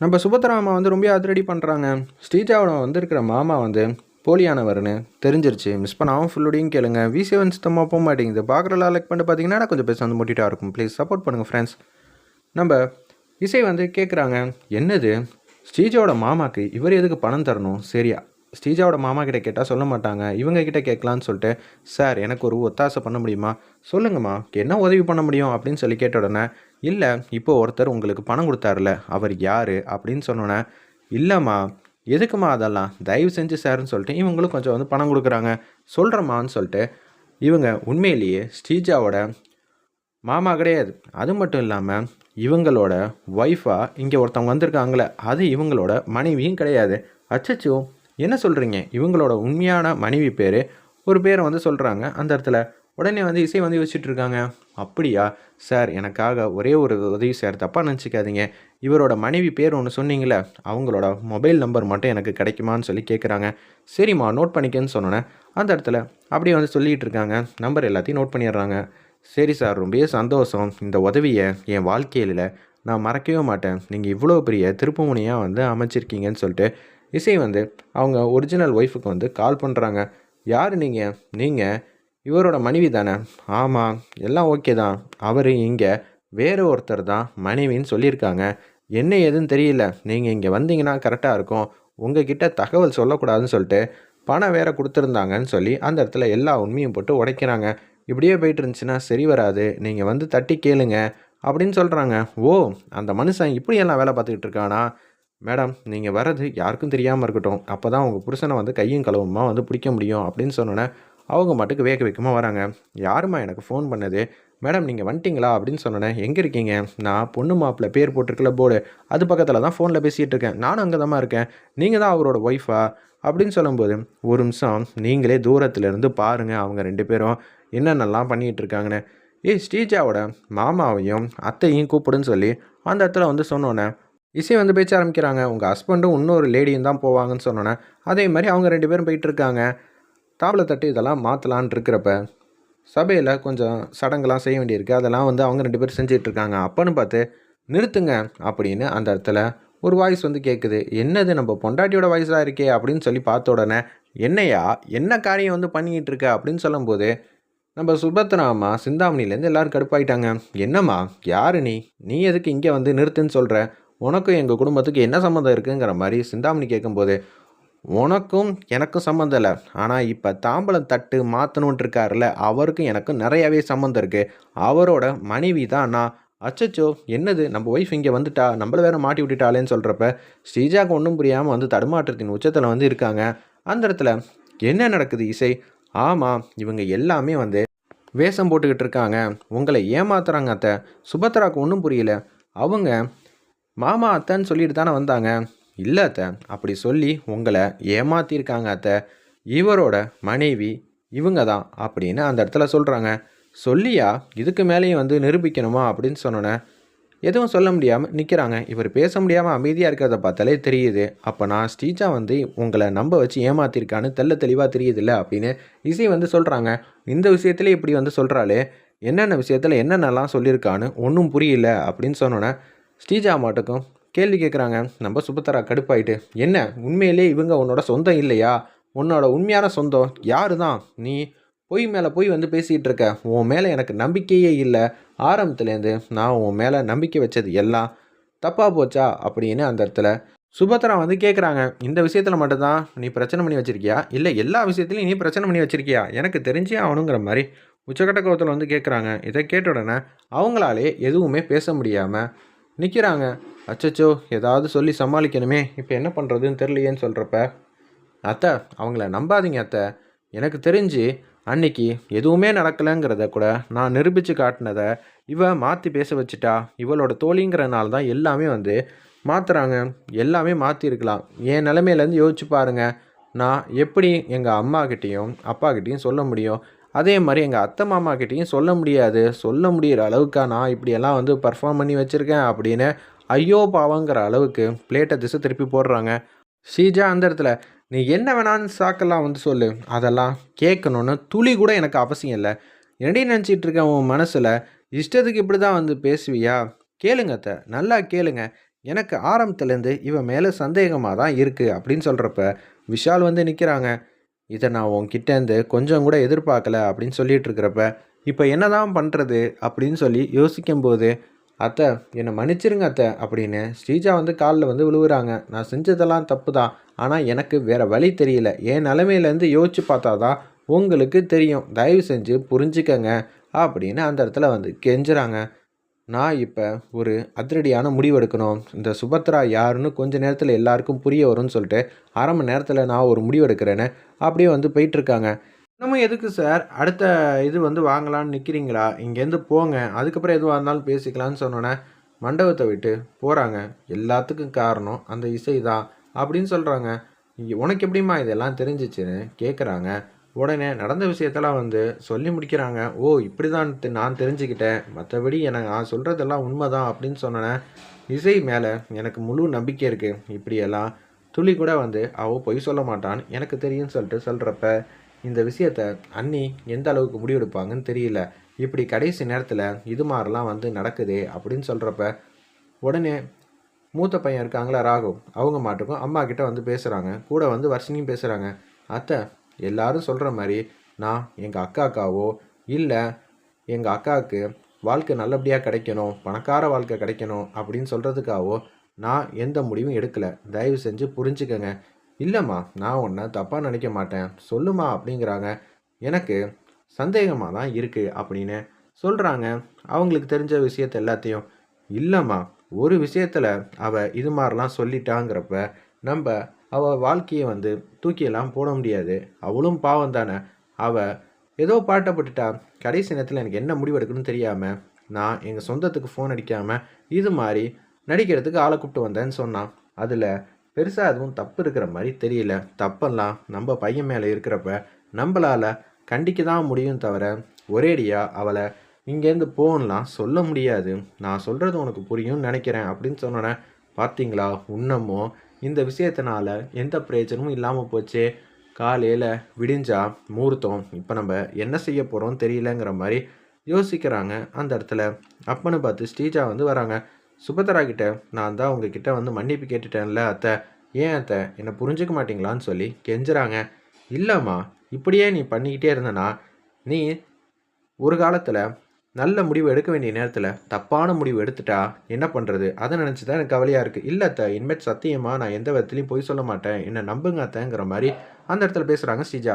நம்ம சுபத்ராமா வந்து ரொம்ப அதிரடி பண்ணுறாங்க ஸ்ரீஜாவோட வந்திருக்கிற மாமா வந்து போலியானவர்னு தெரிஞ்சிருச்சு. மிஸ் பண்ணாமல் ஃபுல்லோடையும் கேளுங்க. வி செவன் சுத்தமாக போக மாட்டேங்குது. பார்க்குறலாம் லைக் பண்ணிட்டு பார்த்தீங்கன்னா கொஞ்சம் பேச வந்து மோட்டிவாக இருக்கும். ப்ளீஸ் சப்போர்ட் பண்ணுங்கள் ஃப்ரெண்ட்ஸ் நம்ம இசை வந்து கேட்குறாங்க என்னது? ஸ்ரீஜாவோட மாமாக்கு இவர் எதுக்கு பணம் தரணும்? சரியா? ஸ்ரீஜாவோட மாமா கிட்ட கேட்டால் சொல்ல மாட்டாங்க. இவங்க கிட்ட கேட்கலான்னு சொல்லிட்டு சார் எனக்கு ஒரு ஒத்தாசை பண்ண முடியுமா? சொல்லுங்கம்மா. என்ன உதவி பண்ண முடியும்? அப்படின்னு சொல்லி கேட்ட உடனே இல்லை இப்போ ஒருத்தர் உங்களுக்கு பணம் கொடுத்தாருல அவர் யார்? அப்படின்னு சொன்னோன்னே இல்லைம்மா. எதுக்குமா அதெல்லாம்? தயவு செஞ்சு சார்னு சொல்லிட்டு இவங்களும் கொஞ்சம் வந்து பணம் கொடுக்குறாங்க. சொல்கிறம்மான்னு சொல்லிட்டு இவங்க உண்மையிலேயே ஸ்ரீஜாவோட மாமா கிடையாது. அது மட்டும் இல்லாமல் இவங்களோட ஒய்ஃபாக இங்கே ஒருத்தவங்க வந்திருக்காங்களே அது இவங்களோட மனைவியும் கிடையாது. அச்சச்சோ என்ன சொல்கிறீங்க இவங்களோட உண்மையான மனைவி பேர் ஒரு பேரை வந்து சொல்கிறாங்க அந்த இடத்துல உடனே வந்து இசை வந்து யோசிச்சுட்டு இருக்காங்க. அப்படியா? சார் எனக்காக ஒரே ஒரு உதவி சார். தப்பாக நினச்சிக்காதீங்க. இவரோட மனைவி பேர் ஒன்று சொன்னீங்களே அவங்களோட மொபைல் நம்பர் மட்டும் எனக்கு கிடைக்குமான்னு சொல்லி கேட்குறாங்க சரிம்மா நோட் பண்ணிக்கன்னு சொன்னோன்னே அந்த இடத்துல அப்படியே வந்து சொல்லிகிட்டு இருக்காங்க. நம்பர் எல்லாத்தையும் நோட் பண்ணிடுறாங்க. சரி சார் ரொம்பவே சந்தோஷம். இந்த உதவியை என் வாழ்க்கையில் நான் மறக்கவே மாட்டேன். நீங்கள் இவ்வளோ பெரிய திருப்புமுனையாக வந்து அமைச்சிருக்கீங்கன்னு சொல்லிட்டு இசை வந்து அவங்க ஒரிஜினல் ஒய்ஃபுக்கு வந்து கால் பண்ணுறாங்க யார் நீங்கள் நீங்கள் இவரோட மனைவி தானே? ஆமாம் எல்லாம் ஓகே தான். அவர் இங்கே வேறு ஒருத்தர் தான் மனைவின்னு சொல்லியிருக்காங்க. என்ன எதுன்னு தெரியல. நீங்கள் இங்கே வந்தீங்கன்னா கரெக்டாக இருக்கும். உங்ககிட்ட தகவல் சொல்லக்கூடாதுன்னு சொல்லிட்டு பணம் வேற கொடுத்துருந்தாங்கன்னு சொல்லி அந்த இடத்துல எல்லா உண்மையும் போட்டு உடைக்கிறாங்க. இப்படியே போயிட்டு இருந்துச்சுன்னா சரி வராது. நீங்கள் வந்து தட்டி கேளுங்க அப்படின்னு சொல்கிறாங்க ஓ அந்த மனுஷன் இப்படியெல்லாம் வேலை பார்த்துக்கிட்டு இருக்கானா? மேடம் நீங்கள் வர்றது யாருக்கும் தெரியாமல் இருக்கட்டும். அப்போ தான் உங்கள் புருஷனை வந்து கையும் கலவுமா வந்து பிடிக்க முடியும் அப்படின்னு சொன்னோன்னே அவங்க மட்டுக்கு வேக வேகமாக வராங்க. யாருமா எனக்கு ஃபோன் பண்ணது? மேடம் நீங்கள் வந்துட்டீங்களா? அப்படின்னு சொன்னோன்னே எங்கே இருக்கீங்க? நான் பொண்ணு மாப்பிள்ள பேர் போட்டிருக்கல போர்டு. அது பக்கத்தில் தான் ஃபோனில் பேசிகிட்டு இருக்கேன். நானும் அங்கே தான் இருக்கேன். நீங்கள் தான் அவரோட ஒய்ஃபா அப்படின்னு சொல்லும்போது ஒரு நிமிஷம் நீங்களே தூரத்துலேருந்து பாருங்கள் அவங்க ரெண்டு பேரும் என்னென்னலாம் பண்ணிகிட்டு இருக்காங்கன்னு. ஏய் ஸ்ரீஜாவோட மாமாவையும் அத்தையும் கூப்பிடுன்னு சொல்லி அந்த இடத்துல வந்து சொன்னோன்னே இசை வந்து பேச்ச ஆரம்பிக்கிறாங்க. உங்கள் ஹஸ்பண்டும் இன்னொரு லேடியும் தான் போவாங்கன்னு சொன்னோன்னே அதே மாதிரி அவங்க ரெண்டு பேரும் போயிட்டு இருக்காங்க தாவலை தட்டு இதெல்லாம் மாற்றலான் இருக்கிறப்ப சபையில் கொஞ்சம் சடங்கெல்லாம் செய்ய வேண்டியிருக்கு. அதெல்லாம் வந்து அவங்க ரெண்டு பேரும் செஞ்சிட்ருக்காங்க அப்போன்னு பார்த்து நிறுத்துங்க அப்படின்னு அந்த இடத்துல ஒரு வாய்ஸ் வந்து கேட்குது என்னது நம்ம பொண்டாட்டியோட வாய்ஸாக இருக்கே? அப்படின்னு சொல்லி பார்த்த உடனே என்னையா? என்ன காரியம் வந்து பண்ணிக்கிட்டு இருக்க அப்படின்னு சொல்லும்போது நம்ம சுபத்ராமா சிந்தாமணிலேருந்து எல்லோரும் கடுப்பாயிட்டாங்க. என்னம்மா? யாரு நீ? நீ எதுக்கு இங்கே வந்து நிறுத்துன்னு சொல்கிற உனக்கும் எங்கள் குடும்பத்துக்கு என்ன சம்மந்தம் இருக்குங்கிற மாதிரி சிந்தாமணி கேட்கும்போது உனக்கும் எனக்கும் சம்மந்தம் இல்லை. ஆனால் இப்போ தாம்பலம் தட்டு மாற்றணுன்ட்டு இருக்காருல்ல அவருக்கும் எனக்கும் நிறையாவே சம்மந்தம் இருக்குது அவரோட மனைவி தான் நான். அச்சச்சோ என்னது? நம்ம ஒய்ஃப் இங்கே வந்துட்டா? நம்மள வேற மாட்டி விட்டுட்டாளேன்னு சொல்கிறப்ப ஸ்ரீஜாக்கு ஒன்றும் புரியாமல் வந்து தடுமாற்றத்தின் உச்சத்தில் வந்து இருக்காங்க. அந்த இடத்துல என்ன நடக்குது இசை? ஆமாம் இவங்க எல்லாமே வந்து வேஷம் போட்டுக்கிட்டு இருக்காங்க. உங்களை ஏமாத்துறாங்க அத்தை. சுபத்ராவுக்கு ஒன்றும் புரியல. அவங்க மாமா அத்தைன்னு சொல்லிட்டு தானே வந்தாங்க. இல்லை அத்தை அப்படி சொல்லி உங்களை ஏமாத்திருக்காங்க அத்தை. இவரோட மனைவி இவங்க தான் அப்படின்னு அந்த இடத்துல சொல்கிறாங்க சொல்லியா இதுக்கு மேலேயும் வந்து நிரூபிக்கணுமா அப்படின்னு சொன்னோன்னே எதுவும் சொல்ல முடியாமல் நிற்கிறாங்க இவர் பேச முடியாமல் அமைதியாக இருக்கிறத பார்த்தாலே தெரியுது. அப்போ நான் ஸ்டீஜா வந்து உங்களை நம்ப வச்சு ஏமாத்திருக்கான்னு தெள்ள தெளிவாக தெரியுதுல்ல அப்படின்னு இசை வந்து சொல்கிறாங்க இந்த விஷயத்துல இப்படி வந்து சொல்கிறாளே என்னென்ன விஷயத்தில் என்னென்னலாம் சொல்லியிருக்கான்னு ஒன்றும் புரியல அப்படின்னு சொன்னோன்னே ஸ்ரீஜா மாட்டுக்கும் கேள்வி கேட்குறாங்க நம்ம சுபத்தரா கடுப்பாயிட்டு என்ன? உண்மையிலே இவங்க உன்னோட சொந்தம் இல்லையா? உன்னோட உண்மையான சொந்தம் யாரு தான் நீ பொய் மேலே போய் வந்து பேசிகிட்டு இருக்க. உன் மேலே எனக்கு நம்பிக்கையே இல்லை. ஆரம்பத்துலேருந்து நான் உன் மேலே நம்பிக்கை வச்சது எல்லாம் தப்பாக போச்சா? அப்படின்னு அந்த இடத்துல சுபத்ரா வந்து கேட்குறாங்க இந்த விஷயத்தில் மட்டும்தான் நீ பிரச்சனை பண்ணி வச்சிருக்கியா? இல்லை எல்லா விஷயத்துலையும் நீ பிரச்சனை பண்ணி வச்சிருக்கியா? எனக்கு தெரிஞ்சே ஆகணுங்கிற மாதிரி உச்சக்கட்ட கோவத்தில் வந்து கேட்குறாங்க இதை கேட்ட உடனே அவங்களாலே எதுவுமே பேச முடியாமல் நிற்கிறாங்க அச்சச்சோ ஏதாவது சொல்லி சமாளிக்கணுமே. இப்போ என்ன பண்ணுறதுன்னு தெரியலையேன்னு சொல்கிறப்ப அத்தை அவங்கள நம்பாதீங்க அத்தை. எனக்கு தெரிஞ்சு அன்னைக்கு எதுவுமே நடக்கலைங்கிறத கூட நான் நிரூபித்து காட்டினதை இவ மாற்றி பேச வச்சுட்டா இவளோட தோழிங்கிறனால தான் எல்லாமே வந்து மாற்றுறாங்க எல்லாமே மாற்றிருக்கலாம் என் நிலமையிலேருந்து யோசிச்சு பாருங்க. நான் எப்படி எங்கள் அம்மாக்கிட்டேயும் அப்பாக்கிட்டேயும் சொல்ல முடியும்? அதே மாதிரி எங்கள் அத்தை மாமாக்கிட்டேயும் சொல்ல முடியாது. சொல்ல முடிகிற அளவுக்கா நான் இப்படியெல்லாம் வந்து பர்ஃபார்ம் பண்ணி வச்சுருக்கேன் அப்படின்னு ஐயோ பாவங்கிற அளவுக்கு பிளேட்டை திசை திருப்பி போடுறாங்க. ஷீஜா அந்த இடத்துல நீ என்ன வேணான்னு சாக்கெல்லாம் வந்து சொல்லு. அதெல்லாம் கேட்கணுன்னு துளி கூட எனக்கு அவசியம் இல்லை. என்னடி நினச்சிட்டு இருக்க உன் மனசில்? இஷ்டத்துக்கு இப்படி தான் வந்து பேசுவியா? கேளுங்க அத்தை. நல்லா கேளுங்க. எனக்கு ஆரம்பத்துலேருந்து இவன் மேலே சந்தேகமாக தான் இருக்குது அப்படின்னு சொல்கிறப்ப விஷால் வந்து நிற்கிறாங்க இதை நான் உன்கிட்டேருந்து கொஞ்சம் கூட எதிர்பார்க்கல அப்படின்னு சொல்லிட்டு இருக்கிறப்ப இப்போ என்னதான் பண்ணுறது அப்படின்னு சொல்லி யோசிக்கும்போது அத்தை என்னை மன்னிச்சிருங்க அத்தை அப்படின்னு ஸ்ரீஜா வந்து காலில் வந்து விழுவுறாங்க. நான் செஞ்சதெல்லாம் தப்பு தான் ஆனால் எனக்கு வேறு வழி தெரியல. என் நிலமையிலேருந்து யோசிச்சு பார்த்தா தான் உங்களுக்கு தெரியும். தயவு செஞ்சு புரிஞ்சுக்கங்க அப்படின்னு அந்த இடத்துல வந்து கெஞ்சுறாங்க. நான் இப்போ ஒரு அதிரடியான முடிவு எடுக்கணும். இந்த சுபத்ரா யாருன்னு கொஞ்ச நேரத்தில் எல்லாருக்கும் புரிய வரும்னு சொல்லிட்டு அரை மணி நேரத்தில் நான் ஒரு முடிவு எடுக்கிறேன்னு அப்படியே வந்து போயிட்டுருக்காங்க. நம்ம எதுக்கு சார்? அடுத்த இது வந்து வாங்கலான்னு நிற்கிறீங்களா இங்கேருந்து போங்க. அதுக்கப்புறம் எதுவாக இருந்தாலும் பேசிக்கலான்னு சொன்னோன்னே மண்டபத்தை விட்டு போகிறாங்க எல்லாத்துக்கும் காரணம் அந்த இசை தான் அப்படின்னு சொல்கிறாங்க உனக்கு எப்படிம்மா இதெல்லாம் தெரிஞ்சிச்சுன்னு கேட்குறாங்க உடனே நடந்த விஷயத்தெல்லாம் வந்து சொல்லி முடிக்கிறாங்க. ஓ இப்படி தான் நான் தெரிஞ்சுக்கிட்டேன். மற்றபடி எனக்கு நான் சொல்கிறதெல்லாம் உண்மை தான் அப்படின்னு சொன்னேன். இசை மேலே எனக்கு முழு நம்பிக்கை இருக்குது இப்படியெல்லாம் துளி கூட வந்து அவள் பொய் சொல்ல மாட்டான்னு எனக்கு தெரியும்னு சொல்லிட்டு சொல்கிறப்ப இந்த விஷயத்த அண்ணி எந்த அளவுக்கு முடிவெடுப்பாங்கன்னு தெரியல. இப்படி கடைசி நேரத்தில் இது மாதிரிலாம் வந்து நடக்குது அப்படின்னு சொல்கிறப்ப உடனே மூத்த பையன் இருக்காங்களா ராகு அவங்க மாட்டுக்கும் அம்மா கிட்ட வந்து பேசுகிறாங்க கூட வந்து வர்ஷினியும் பேசுகிறாங்க அத்தை எல்லாரும் சொல்கிற மாதிரி நான் எங்கள் அக்காக்காவோ இல்லை எங்கள் அக்காவுக்கு வாழ்க்கை நல்லபடியாக கிடைக்கணும் பணக்கார வாழ்க்கை கிடைக்கணும் அப்படின்னு சொல்கிறதுக்காகவோ நான் எந்த முடிவும் எடுக்கலை. தயவு செஞ்சு புரிஞ்சுக்கங்க. இல்லைம்மா நான் ஒன்றை தப்பாக நினைக்க மாட்டேன். சொல்லுமா அப்படிங்கிறாங்க. எனக்கு சந்தேகமாக தான் இருக்குது அப்படின்னு சொல்கிறாங்க அவங்களுக்கு தெரிஞ்ச விஷயத்த எல்லாத்தையும் இல்லைம்மா ஒரு விஷயத்தில் அவள் இது மாதிரிலாம் சொல்லிட்டாங்கிறப்ப நம்ம அவள் வாழ்க்கையை வந்து தூக்கியெல்லாம் போட முடியாது. அவளும் பாவம் தானே. அவள் ஏதோ பாட்டப்பட்டுட்டா கடைசி நேரத்தில் எனக்கு என்ன முடிவெடுக்கணும்னு தெரியாமல் நான் எங்கள் சொந்தத்துக்கு ஃபோன் அடிக்காமல் இது மாதிரி நடிக்கிறதுக்கு ஆளை கூப்பிட்டு வந்தேன்னு சொன்னான் அதில் பெருசாக எதுவும் தப்பு இருக்கிற மாதிரி தெரியல. தப்பெல்லாம் நம்ம பையன் மேலே இருக்கிறப்ப நம்மளால் கண்டிக்க தான் முடியும் தவிர ஒரேடியாக அவளை இங்கேருந்து போகலாம் சொல்ல முடியாது. நான் சொல்கிறது உனக்கு புரியும்னு நினைக்கிறேன் அப்படின்னு சொன்னோன்னே பார்த்தீங்களா இன்னமும் இந்த விஷயத்தினால எந்த பிரயோஜனமும் இல்லாமல் போச்சு. காலையில் விடிஞ்சா முகூர்த்தம். இப்போ நம்ம என்ன செய்ய போகிறோம் தெரியலங்கிற மாதிரி யோசிக்கிறாங்க. அந்த இடத்துல அப்பன்னு பார்த்து ஸ்ரீஜா வந்து வராங்க. சுபத்ரா கிட்ட நான் தான் உங்ககிட்ட வந்து மன்னிப்பு கேட்டுட்டேன்ல அத்தை. ஏன் அத்தை? என்னை புரிஞ்சுக்க மாட்டீங்களான்னு சொல்லி கெஞ்சுறாங்க. இல்லைம்மா இப்படியே நீ பண்ணிக்கிட்டே இருந்தனா நீ ஒரு காலத்தில் நல்ல முடிவு எடுக்க வேண்டிய நேரத்தில் தப்பான முடிவு எடுத்துட்டா என்ன பண்ணுறது அதை நினச்சி தான் எனக்கு கவலையாக இருக்குது இல்லை அத்தை இனிமேட் சத்தியமாக நான் எந்த விதத்துலையும் பொய் சொல்ல மாட்டேன். என்னை நம்புங்க அத்தைங்கிற மாதிரி அந்த இடத்துல பேசுகிறாங்க ஸ்ரீஜா.